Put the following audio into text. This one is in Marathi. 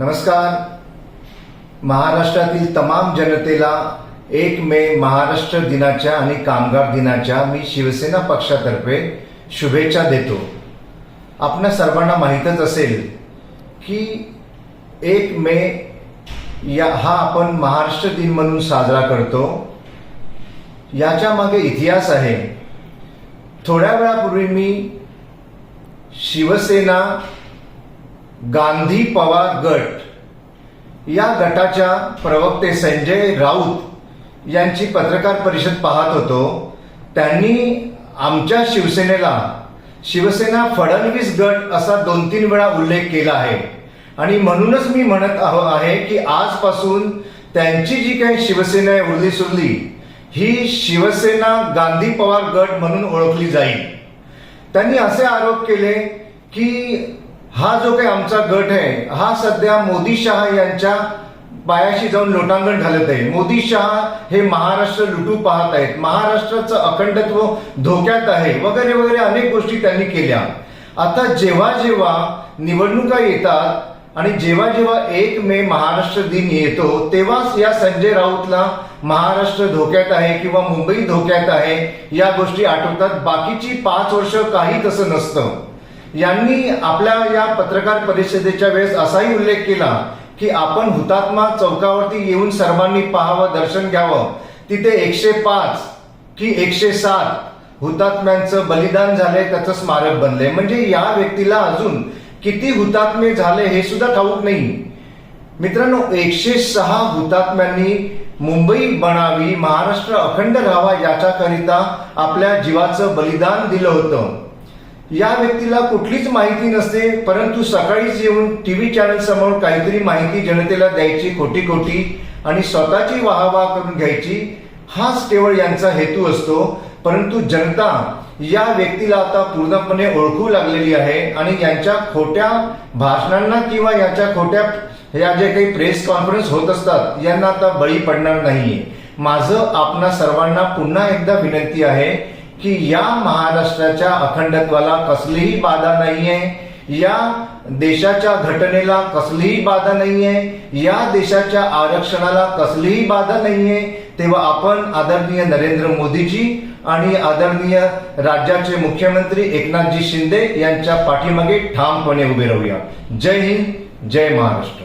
नमस्कार. महाराष्ट्रातील तमाम जनतेला एक मे महाराष्ट्र दिनाच्या आणि कामगार दिनाच्या मी शिवसेना पक्षातर्फे शुभेच्छा देतो. आपणा सर्वांना माहीतच असेल की एक मे या हा आपण महाराष्ट्र दिन म्हणून साजरा करतो. याच्या मागे इतिहास आहे. थोड्या वेळापूर्वी मी शिवसेना गांधी पवार गट. या गटाच्या प्रवक्ते संजय राऊत यांची पत्रकार परिषद पाहत होतो. त्यांनी आमच्या शिवसेनेला शिवसेना फडणवीस गट असा दोन तीन वेळा उल्लेख केला आहे. आणि म्हणूनच मी म्हणत आहो आहे की आजपासून त्यांची जी काही शिवसेना आहे उरली सुरली ही शिवसेना गांधी पवार गट म्हणून ओळखली जाईल. त्यांनी असे आरोप केले की हा जो काही आमचा गट आहे हा सध्या मोदी शहा यांच्या पायाशी जाऊन लोटांगण घालत आहे. मोदी शहा हे महाराष्ट्र लुटू पाहत आहेत. महाराष्ट्राचं अखंडत्व धोक्यात आहे. वगैरे वगैरे अनेक गोष्टी त्यांनी केल्या. आता जेव्हा जेव्हा निवडणुका येतात आणि जेव्हा जेव्हा एक मे महाराष्ट्र दिन येतो तेव्हाच या संजय राऊतला महाराष्ट्र धोक्यात आहे किंवा मुंबई धोक्यात आहे या गोष्टी आठवतात. बाकीची पाच वर्ष काही तसं नसतं. यांनी आपल्या या पत्रकार परिषदेच्या वेळेस असाही उल्लेख केला की आपण हुतात्मा चौकावरती येऊन सर्वांनी पाहावं दर्शन घ्यावं. तिथे एकशे पाच की एकशे सात हुतात्म्यांचं बलिदान झालंय त्याचं स्मारक बनलंय. म्हणजे या व्यक्तीला अजून किती हुतात्मे झाले हे सुद्धा ठाऊक नाही. मित्रांनो एकशे सहा हुतात्म्यांनी मुंबई बनावी महाराष्ट्र अखंड राहावा याच्याकरिता आपल्या जीवाचं बलिदान दिलं होतं. या व्यक्तीला कुठलीच माहिती नसते परंतु सकाळीच येऊन टीव्ही चॅनल समोर काहीतरी माहिती जनतेला द्यायची खोटी खोटी आणि स्वतःची वाहवा करून घ्यायची हाच केवळ यांचा हेतू असतो. परंतु जनता या व्यक्तीला आता पूर्णपणे ओळखू लागलेली आहे आणि यांच्या खोट्या भाषणांना किंवा यांच्या खोट्या या जे काही प्रेस कॉन्फरन्स होत असतात यांना आता बळी पडणार नाहीये. माझं आपणा सर्वांना पुन्हा एकदा विनंती आहे की या महाराष्ट्राच्या अखंडत्वाला कसलीही बाधा नाहीये या देशाच्या घटनेला कसलीही बाधा नाहीये या देशाच्या आरक्षणाला कसलीही बाधा नाहीये तेव्हा आपण आदरणीय नरेंद्र मोदीजी आणि आदरणीय राज्याचे मुख्यमंत्री एकनाथजी शिंदे यांच्या पाठीमागे ठामपणे उभे राहूया. जय हिंद जय महाराष्ट्र.